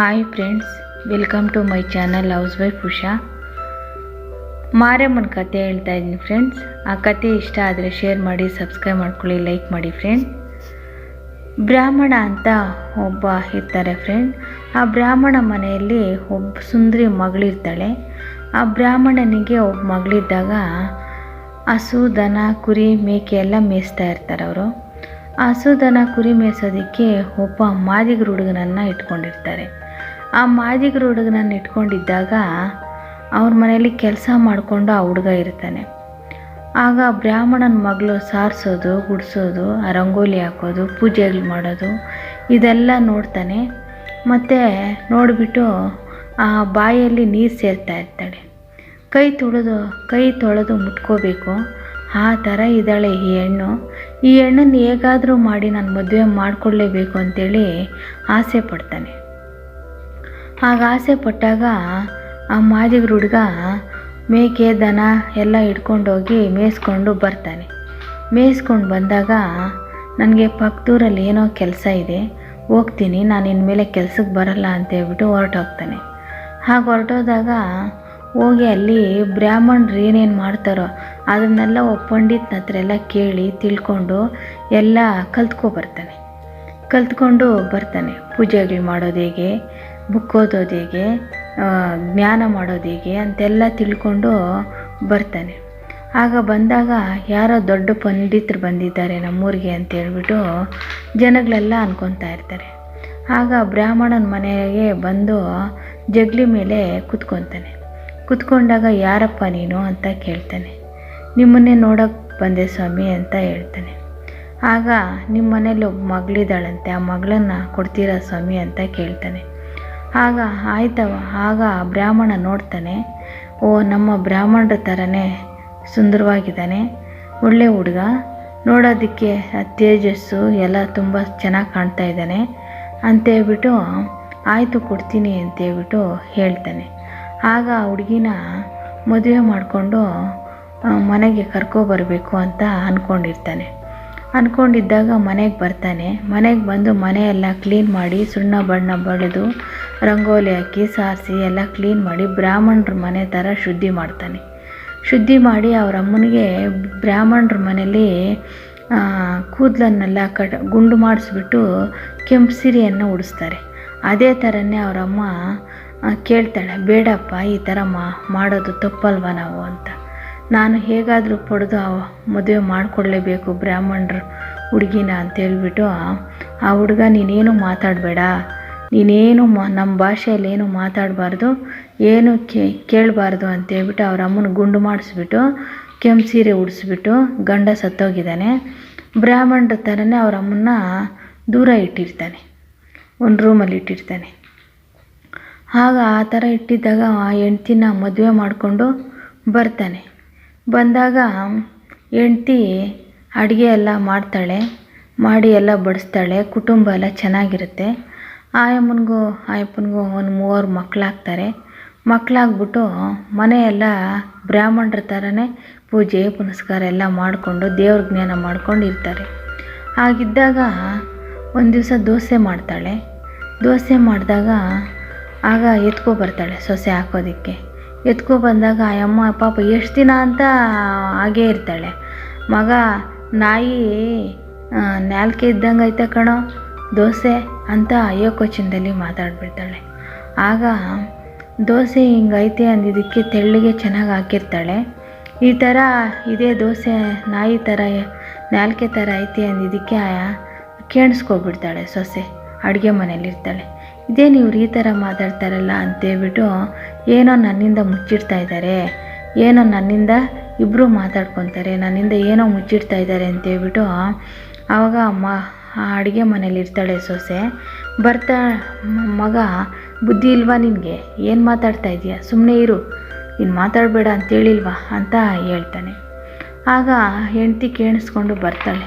Hi friends welcome to my channel house wife Usha ಮಾರಮ್ಮನ ಕತೆ ಹೇಳ್ತಾ ಇದ್ದೀನಿ ಫ್ರೆಂಡ್ಸ್ ಆ ಕತೆ ಇಷ್ಟ ಆದರೆ ಶೇರ್ ಮಾಡಿ ಸಬ್ಸ್ಕ್ರೈಬ್ ಮಾಡ್ಕೊಳ್ಳಿ ಲೈಕ್ ಮಾಡಿ ಫ್ರೆಂಡ್ ಬ್ರಾಹ್ಮಣ ಅಂತ ಒಬ್ಬ ಇರ್ತಾರೆ ಫ್ರೆಂಡ್ ಆ ಬ್ರಾಹ್ಮಣ ಮನೆಯಲ್ಲಿ ಒಬ್ಬ ಸುಂದರಿ ಮಗಳಿರ್ತಾಳೆ. ಆ ಬ್ರಾಹ್ಮಣನಿಗೆ ಒಬ್ಬ ಮಗಳಿದ್ದಾಗ ಹಸು, ದನ, ಕುರಿ, ಮೇಕೆ ಎಲ್ಲ ಮೇಯಿಸ್ತಾ ಇರ್ತಾರೆ ಅವರು. ಹಸು, ದನ, ಕುರಿ ಮೇಯಿಸೋದಕ್ಕೆ ಒಬ್ಬ ಮಾದಿಗರ ಹುಡುಗನನ್ನು ಇಟ್ಕೊಂಡಿರ್ತಾರೆ. ಆ ಮಾದಿಗರ ಹುಡುಗನನ್ನು ಇಟ್ಕೊಂಡಿದ್ದಾಗ ಅವ್ರ ಮನೆಯಲ್ಲಿ ಕೆಲಸ ಮಾಡಿಕೊಂಡು ಆ ಹುಡುಗ ಇರ್ತಾನೆ. ಆಗ ಬ್ರಾಹ್ಮಣನ ಮಗಳು ಸಾರಿಸೋದು, ಗುಡಿಸೋದು, ರಂಗೋಲಿ ಹಾಕೋದು, ಪೂಜೆಗಳು ಮಾಡೋದು, ಇದೆಲ್ಲ ನೋಡ್ತಾನೆ. ಮತ್ತು ನೋಡಿಬಿಟ್ಟು ಆ ಬಾಯಲ್ಲಿ ನೀರು ಸೇರ್ತಾ ಇರ್ತಾಳೆ. ಕೈ ತೊಳೆದು ಕೈ ತೊಳೆದು ಮುಟ್ಕೋಬೇಕು. ಆ ಥರ ಇದ್ದಾಳೆ ಈ ಹೆಣ್ಣು. ಈ ಹೆಣ್ಣನ್ನು ಹೇಗಾದರೂ ಮಾಡಿ ನಾನು ಮದುವೆ ಮಾಡಿಕೊಳ್ಳೇಬೇಕು ಅಂತೇಳಿ ಆಸೆ ಪಡ್ತಾನೆ. ಆಸೆ ಪಟ್ಟಾಗ ಆ ಮಾದಿಗ್ರ ಹುಡುಗ ಮೇಕೆ, ದನ ಎಲ್ಲ ಹಿಡ್ಕೊಂಡೋಗಿ ಮೇಯಿಸ್ಕೊಂಡು ಬರ್ತಾನೆ. ಮೇಯಿಸ್ಕೊಂಡು ಬಂದಾಗ ನನಗೆ ಪಕ್ಕದೂರಲ್ಲಿ ಏನೋ ಕೆಲಸ ಇದೆ, ಹೋಗ್ತೀನಿ, ನಾನು ಇನ್ಮೇಲೆ ಕೆಲಸಕ್ಕೆ ಬರಲ್ಲ ಅಂತ ಹೇಳ್ಬಿಟ್ಟು ಹೊರಟೋಗ್ತಾನೆ. ಹಾಗೆ ಹೊರಟೋದಾಗ ಹೋಗಿ ಅಲ್ಲಿ ಬ್ರಾಹ್ಮಣರು ಏನೇನು ಮಾಡ್ತಾರೋ ಅದನ್ನೆಲ್ಲ ಪಂಡಿತನ ಹತ್ರ ಎಲ್ಲ ಕೇಳಿ ತಿಳ್ಕೊಂಡು ಎಲ್ಲ ಕಲ್ತ್ಕೊ ಬರ್ತಾನೆ. ಕಲ್ತ್ಕೊಂಡು ಬರ್ತಾನೆ. ಪೂಜೆಗಳು ಮಾಡೋದು ಹೇಗೆ? ಬುಕ್ ಓದೋದು ಹೇಗೆ ಜ್ಞಾನ ಮಾಡೋದು ಹೇಗೆ ಅಂತೆಲ್ಲ ತಿಳ್ಕೊಂಡು ಬರ್ತಾನೆ. ಆಗ ಬಂದಾಗ ಯಾರೋ ದೊಡ್ಡ ಪಂಡಿತರು ಬಂದಿದ್ದಾರೆ ನಮ್ಮೂರಿಗೆ ಅಂತ ಹೇಳ್ಬಿಟ್ಟು ಜನಗಳೆಲ್ಲ ಅನ್ಕೊತಾ ಇರ್ತಾರೆ. ಆಗ ಬ್ರಾಹ್ಮಣನ ಮನೆಗೆ ಬಂದು ಜಗ್ಲಿ ಮೇಲೆ ಕುತ್ಕೊತಾನೆ. ಕುತ್ಕೊಂಡಾಗ, ಯಾರಪ್ಪ ನೀನು? ಅಂತ ಕೇಳ್ತಾನೆ. ನಿಮ್ಮನ್ನೇ ನೋಡೋಕೆ ಬಂದೆ ಸ್ವಾಮಿ ಅಂತ ಹೇಳ್ತಾನೆ. ಆಗ ನಿಮ್ಮ ಮನೇಲಿ ಒಬ್ಬ ಮಗಳಿದ್ದಾಳಂತೆ, ಆ ಮಗಳನ್ನ ಕೊಡ್ತೀರಾ ಸ್ವಾಮಿ? ಅಂತ ಕೇಳ್ತಾನೆ. ಆಗ ಆಯ್ತವ ಆಗ ಬ್ರಾಹ್ಮಣ ನೋಡ್ತಾನೆ. ಓ, ನಮ್ಮ ಬ್ರಾಹ್ಮಣರ ಥರನೇ ಸುಂದರವಾಗಿದ್ದಾನೆ. ಒಳ್ಳೆ ಹುಡುಗ. ನೋಡೋದಕ್ಕೆ ಆ ತೇಜಸ್ಸು ಎಲ್ಲ ತುಂಬ ಚೆನ್ನಾಗಿ ಕಾಣ್ತಾ ಇದ್ದಾನೆ ಅಂತೇಳ್ಬಿಟ್ಟು, ಆಯಿತು ಕೊಡ್ತೀನಿ ಅಂತೇಳ್ಬಿಟ್ಟು ಹೇಳ್ತಾನೆ. ಆಗ ಆ ಹುಡುಗಿನ ಮದುವೆ ಮಾಡಿಕೊಂಡು ಮನೆಗೆ ಕರ್ಕೊಬರಬೇಕು ಅಂತ ಅಂದ್ಕೊಂಡಿರ್ತಾನೆ ಅಂದ್ಕೊಂಡಿದ್ದಾಗ ಮನೆಗೆ ಬರ್ತಾನೆ. ಮನೆಗೆ ಬಂದು ಮನೆಯೆಲ್ಲ ಕ್ಲೀನ್ ಮಾಡಿ, ಸುಣ್ಣ ಬಣ್ಣ ಬಳಿದು ರಂಗೋಲಿ ಹಾಕಿ, ಸಾರಿಸಿ ಎಲ್ಲ ಕ್ಲೀನ್ ಮಾಡಿ ಬ್ರಾಹ್ಮಣರ ಮನೆ ಥರ ಶುದ್ಧಿ ಮಾಡ್ತಾನೆ. ಶುದ್ಧಿ ಮಾಡಿ ಅವರ ಅಮ್ಮನಿಗೆ ಬ್ರಾಹ್ಮಣರ ಮನೇಲಿ ಕೂದಲನ್ನೆಲ್ಲ ಕಟ್, ಗುಂಡು ಮಾಡಿಸ್ಬಿಟ್ಟು ಕೆಂಪು ಸೀರೆಯನ್ನು ಉಡಿಸ್ತಾರೆ. ಅದೇ ಥರನೇ ಅವರಮ್ಮ ಕೇಳ್ತಾಳೆ, ಬೇಡಪ್ಪ, ಈ ಥರ ಮಾಡೋದು ತಪ್ಪಲ್ವ ನಾವು? ಅಂತ. ನಾನು ಹೇಗಾದರೂ ಪಡೆದು ಮದುವೆ ಮಾಡಿಕೊಡ್ಲೇಬೇಕು ಬ್ರಾಹ್ಮಣರು ಹುಡುಗಿನ ಅಂತೇಳ್ಬಿಟ್ಟು, ಆ ಹುಡುಗ ನೀನೇನು ಮಾತಾಡಬೇಡ, ನೀನೇನು ಮ, ನಮ್ಮ ಭಾಷೆಯಲ್ಲಿ ಏನು ಮಾತಾಡಬಾರ್ದು, ಏನು ಕೇಳಬಾರ್ದು ಅಂತೇಳ್ಬಿಟ್ಟು ಅವ್ರ ಅಮ್ಮನ ಗುಂಡು ಮಾಡಿಸ್ಬಿಟ್ಟು ಕೆಂಪು ಸೀರೆ ಉಡಿಸ್ಬಿಟ್ಟು ಗಂಡ ಸತ್ತೋಗಿದ್ದಾನೆ. ಬ್ರಾಹ್ಮಣರ ಥರನೇ ಅವ್ರ ಅಮ್ಮನ್ನ ದೂರ ಇಟ್ಟಿರ್ತಾನೆ, ಒಂದು ರೂಮಲ್ಲಿ ಇಟ್ಟಿರ್ತಾನೆ. ಆಗ ಆ ಥರ ಇಟ್ಟಿದ್ದಾಗ ಆ ಹೆಂಡ್ತಿನ ಮದುವೆ ಮಾಡಿಕೊಂಡು ಬರ್ತಾನೆ. ಬಂದಾಗ ಹೆಂಡ್ತಿ ಅಡುಗೆ ಎಲ್ಲ ಮಾಡ್ತಾಳೆ, ಮಾಡಿ ಎಲ್ಲ ಬಡಿಸ್ತಾಳೆ, ಕುಟುಂಬ ಎಲ್ಲ ಚೆನ್ನಾಗಿರುತ್ತೆ. ಆಯಮ್ಮನಿಗೂ, ಆಯಪ್ಪನಿಗೂ ಒಂದು ಮೂವರು ಮಕ್ಕಳಾಗ್ತಾರೆ. ಮಕ್ಕಳಾಗ್ಬಿಟ್ಟು ಮನೆಯೆಲ್ಲ ಬ್ರಾಹ್ಮಣರ ಥರನೇ ಪೂಜೆ, ಪುನಸ್ಕಾರ ಎಲ್ಲ ಮಾಡಿಕೊಂಡು ದೇವ್ರ ಜ್ಞಾನ ಮಾಡ್ಕೊಂಡು ಇರ್ತಾರೆ. ಹಾಗಿದ್ದಾಗ ಒಂದು ದಿವಸ ದೋಸೆ ಮಾಡ್ತಾಳೆ. ದೋಸೆ ಮಾಡಿದಾಗ ಆಗ ಎತ್ಕೊ ಬರ್ತಾಳೆ ಸೊಸೆ ಹಾಕೋದಕ್ಕೆ. ಎತ್ಕೊ ಬಂದಾಗ ಅಮ್ಮ ಪಾಪ, ಎಷ್ಟು ದಿನ ಅಂತ ಹಾಗೇ ಇರ್ತಾಳೆ. ಮಗ, ನಾಯಿ ನಾಲ್ಕೆ ಇದ್ದಂಗೆ ಐತೆ ಕಣೋ, ದೋಸೆ ಅಂತ ಅಯ್ಯೋ ಕೊಚ್ಚಿನದಲ್ಲಿ ಮಾತಾಡ್ಬಿಡ್ತಾಳೆ. ಆಗ ದೋಸೆ ಹಿಂಗೈತೆ ಅಂದಿದ್ದಕ್ಕೆ ತೆಳ್ಳಗೆ ಚೆನ್ನಾಗಿ ಹಾಕಿರ್ತಾಳೆ. ಈ ಥರ ಇದೇ ದೋಸೆ, ನಾಯಿ ಥರ ನಾಲ್ಕೆ ಥರ ಐತೆ ಅಂದಿದ್ದಕ್ಕೆ ಕೇಳಿಸ್ಕೊಬಿಡ್ತಾಳೆ ಸೊಸೆ. ಅಡುಗೆ ಮನೇಲಿರ್ತಾಳೆ ಇದೇನು ಇವ್ರು ಈ ಥರ ಮಾತಾಡ್ತಾರಲ್ಲ ಅಂತೇಳ್ಬಿಟ್ಟು ಏನೋ ನನ್ನಿಂದ ಮುಚ್ಚಿಡ್ತಾ ಇದ್ದಾರೆ ಏನೋ ನನ್ನಿಂದ ಇಬ್ಬರು ಮಾತಾಡ್ಕೊತಾರೆ. ನನ್ನಿಂದ ಏನೋ ಮುಚ್ಚಿಡ್ತಾ ಇದ್ದಾರೆ ಅಂತೇಳ್ಬಿಟ್ಟು ಆವಾಗ ಅಮ್ಮ ಆ ಅಡುಗೆ ಮನೇಲಿ ಇರ್ತಾಳೆ ಸೊಸೆ. ಬರ್ತಾ ಮಗ, ಬುದ್ಧಿ ಇಲ್ವಾ ನಿನಗೆ? ಏನು ಮಾತಾಡ್ತಾ ಇದೀಯ ಸುಮ್ಮನೆ ಇರು. ನೀನು ಮಾತಾಡಬೇಡ ಅಂತೇಳಿಲ್ವಾ ಅಂತ ಹೇಳ್ತಾನೆ. ಆಗ ಹೆಂಡ್ತಿ ಕೇಳಿಸ್ಕೊಂಡು ಬರ್ತಾಳೆ.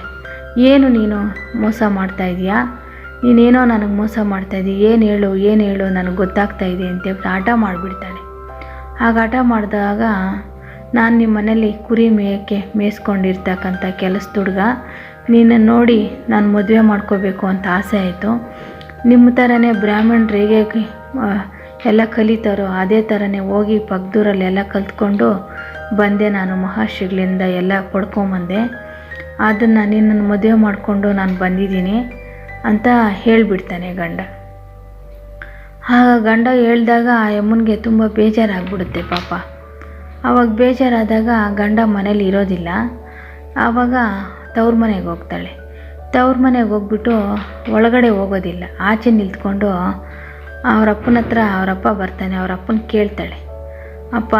ಏನು ನೀನು ಮೋಸ ಮಾಡ್ತಾ ಇದೀಯಾ ನೀನೇನೋ ನನಗೆ ಮೋಸ ಮಾಡ್ತಾ ಇದೀಯ, ಏನು ಹೇಳು ಏನು ಹೇಳು, ನನಗೆ ಗೊತ್ತಾಗ್ತಾ ಇದೆ ಅಂತೇಳ್ಬಿಟ್ಟು ಆಟ ಮಾಡಿಬಿಡ್ತಾಳೆ. ಆಗ ಆಟ ಮಾಡಿದಾಗ ನಾನು ನಿಮ್ಮ ಮನೇಲಿ ಕುರಿ ಮೇಯಕ್ಕೆ ಮೇಯಿಸ್ಕೊಂಡಿರ್ತಕ್ಕಂಥ ಕೆಲಸದ ಹುಡುಗ, ನಿನ್ನ ನೋಡಿ ನಾನು ಮದುವೆ ಮಾಡ್ಕೋಬೇಕು ಅಂತ ಆಸೆ ಆಯಿತು. ನಿಮ್ಮ ಥರನೇ ಬ್ರಾಹ್ಮಣರು ಹೇಗೆ ಎಲ್ಲ ಕಲಿತಾರೋ ಅದೇ ಥರನೇ ಹೋಗಿ ಪಕ್ದೂರಲ್ಲಿ ಎಲ್ಲ ಕಲ್ತ್ಕೊಂಡು ಬಂದೆ ನಾನು ಮಹರ್ಷಿಗಳಿಂದ ಎಲ್ಲ ಪಡ್ಕೊಂಬಂದೆ. ಅದನ್ನು ನಿನ್ನನ್ನು ಮದುವೆ ಮಾಡಿಕೊಂಡು ನಾನು ಬಂದಿದ್ದೀನಿ. ಅಂತ ಹೇಳಿಬಿಡ್ತಾನೆ ಗಂಡ. ಆಗ ಗಂಡ ಹೇಳಿದಾಗ ಆ ಯಮ್ಮನಿಗೆ ತುಂಬ ಬೇಜಾರಾಗ್ಬಿಡುತ್ತೆ ಪಾಪ. ಆವಾಗ ಬೇಜಾರಾದಾಗ ಗಂಡ ಮನೇಲಿ ಇರೋದಿಲ್ಲ. ಆವಾಗ ತವ್ರ ಮನೆಗೆ ಹೋಗ್ತಾಳೆ. ತವ್ರ ಮನೆಗೆ ಹೋಗ್ಬಿಟ್ಟು ಒಳಗಡೆ ಹೋಗೋದಿಲ್ಲ. ಆಚೆ ನಿಂತ್ಕೊಂಡು ಅವರಪ್ಪನ ಹತ್ರ ಅವರಪ್ಪ ಬರ್ತಾನೆ ಅವರಪ್ಪನ ಕೇಳ್ತಾಳೆ. ಅಪ್ಪ,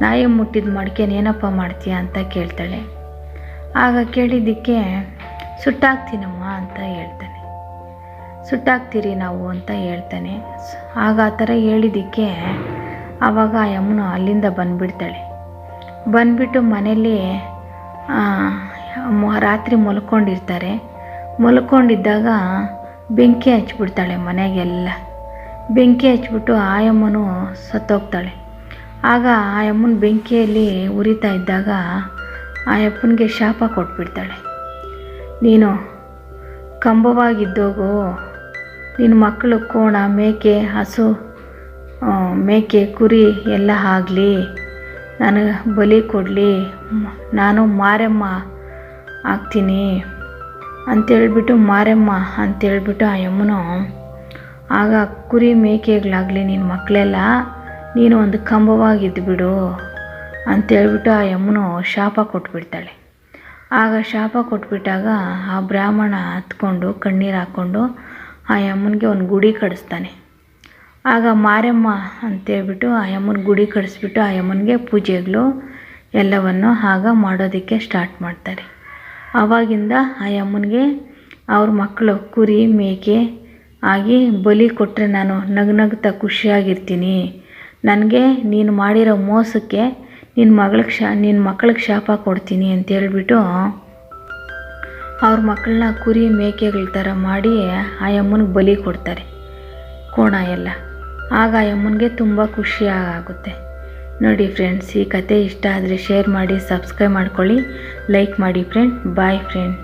ನಾಯಿ ಮುಟ್ಟಿದ ಮಡ್ಕೆನ ಏನಪ್ಪ ಮಾಡ್ತೀಯ? ಅಂತ ಕೇಳ್ತಾಳೆ. ಆಗ ಕೇಳಿದ್ದಕ್ಕೆ ಸುಟ್ಟಾಕ್ತೀನಮ್ಮ ಅಂತ ಹೇಳ್ತಾನೆ. ಸುಟ್ಟಾಗ್ತೀರಿ ನಾವು ಅಂತ ಹೇಳ್ತಾನೆ. ಆಗ ಆ ಥರ ಹೇಳಿದ್ದಕ್ಕೆ ಆವಾಗ ಆ ಯಮ್ಮನು ಅಲ್ಲಿಂದ ಬಂದುಬಿಡ್ತಾಳೆ. ಬಂದುಬಿಟ್ಟು ಮನೇಲಿ ರಾತ್ರಿ ಮಲ್ಕೊಂಡಿರ್ತಾರೆ. ಮಲ್ಕೊಂಡಿದ್ದಾಗ ಬೆಂಕಿ ಹಚ್ಬಿಡ್ತಾಳೆ ಮನೆಗೆಲ್ಲ. ಬೆಂಕಿ ಹಚ್ಬಿಟ್ಟು ಆ ಯಮ್ಮನು ಸತ್ತೋಗ್ತಾಳೆ. ಆಗ ಆ ಯಮ್ಮನ ಬೆಂಕಿಯಲ್ಲಿ ಉರಿತಾ ಇದ್ದಾಗ ಆ ಯಪ್ಪನಿಗೆ ಶಾಪ ಕೊಟ್ಬಿಡ್ತಾಳೆ. ನೀನು ಕಂಬವಾಗಿದ್ದೋಗು. ನಿನ್ನ ಮಕ್ಕಳು ಕೋಣ, ಮೇಕೆ, ಹಸು ಮೇಕೆ, ಕುರಿ ಎಲ್ಲ ಆಗಲಿ. ನನಗೆ ಬಲಿ ಕೊಡಲಿ. ನಾನು ಮಾರಮ್ಮ ಆಗ್ತೀನಿ. ಅಂತೇಳ್ಬಿಟ್ಟು ಮಾರಮ್ಮ ಅಂತೇಳ್ಬಿಟ್ಟು ಆ ಯಮ್ಮನು ಆಗ ಕುರಿ, ಮೇಕೆಗಳಾಗಲಿ ನಿನ್ನ ಮಕ್ಕಳೆಲ್ಲ, ನೀನು ಒಂದು ಕಂಬವಾಗಿದ್ದು ಬಿಡು ಅಂತೇಳ್ಬಿಟ್ಟು ಆ ಯಮ್ಮನು ಶಾಪ ಕೊಟ್ಬಿಡ್ತಾಳೆ. ಆಗ ಶಾಪ ಕೊಟ್ಬಿಟ್ಟಾಗ ಆ ಬ್ರಾಹ್ಮಣ ಹತ್ಕೊಂಡು ಕಣ್ಣೀರು ಹಾಕ್ಕೊಂಡು ಆ ಯಮ್ಮನಿಗೆ ಒಂದು ಗುಡಿ ಕಡಿಸ್ತಾನೆ. ಆಗ ಮಾರಮ್ಮ ಅಂತೇಳ್ಬಿಟ್ಟು ಆ ಯಮ್ಮನ ಗುಡಿ ಕಡಿಸ್ಬಿಟ್ಟು ಆ ಯಮ್ಮನಿಗೆ ಪೂಜೆಗಳು ಎಲ್ಲವನ್ನು ಆಗ ಮಾಡೋದಕ್ಕೆ ಸ್ಟಾರ್ಟ್ ಮಾಡ್ತಾರೆ. ಆವಾಗಿಂದ ಆ ಯಮ್ಮನಿಗೆ ಅವ್ರ ಮಕ್ಕಳು ಕುರಿ, ಮೇಕೆ ಆಗಿ ಬಲಿ ಕೊಟ್ಟರೆ ನಾನು ನಗ್ನಗ್ತಾ ಖುಷಿಯಾಗಿರ್ತೀನಿ. ನನಗೆ ನೀನು ಮಾಡಿರೋ ಮೋಸಕ್ಕೆ ನಿನ್ನ ಮಗಳಿಗೆ ಶಾ ನಿನ್ನ ಮಕ್ಕಳಿಗೆ ಶಾಪ ಕೊಡ್ತೀನಿ ಅಂತ ಹೇಳ್ಬಿಟ್ಟು ಅವ್ರ ಮಕ್ಕಳನ್ನ ಕುರಿ ಮೇಕೆಗಳ ಥರ ಮಾಡಿ ಆ ಯಮ್ಮನಿಗೆ ಬಲಿ ಕೊಡ್ತಾರೆ, ಕೋಣ ಎಲ್ಲ. ಆಗ ಆ ಯಮ್ಮನಿಗೆ ತುಂಬ ಖುಷಿಯಾಗುತ್ತೆ ನೋಡಿ ಫ್ರೆಂಡ್ಸ್ ಈ ಕತೆ ಇಷ್ಟ ಆದರೆ ಶೇರ್ ಮಾಡಿ ಸಬ್ಸ್ಕ್ರೈಬ್ ಮಾಡ್ಕೊಳ್ಳಿ. ಲೈಕ್ ಮಾಡಿ ಫ್ರೆಂಡ್ ಬಾಯ್ ಫ್ರೆಂಡ್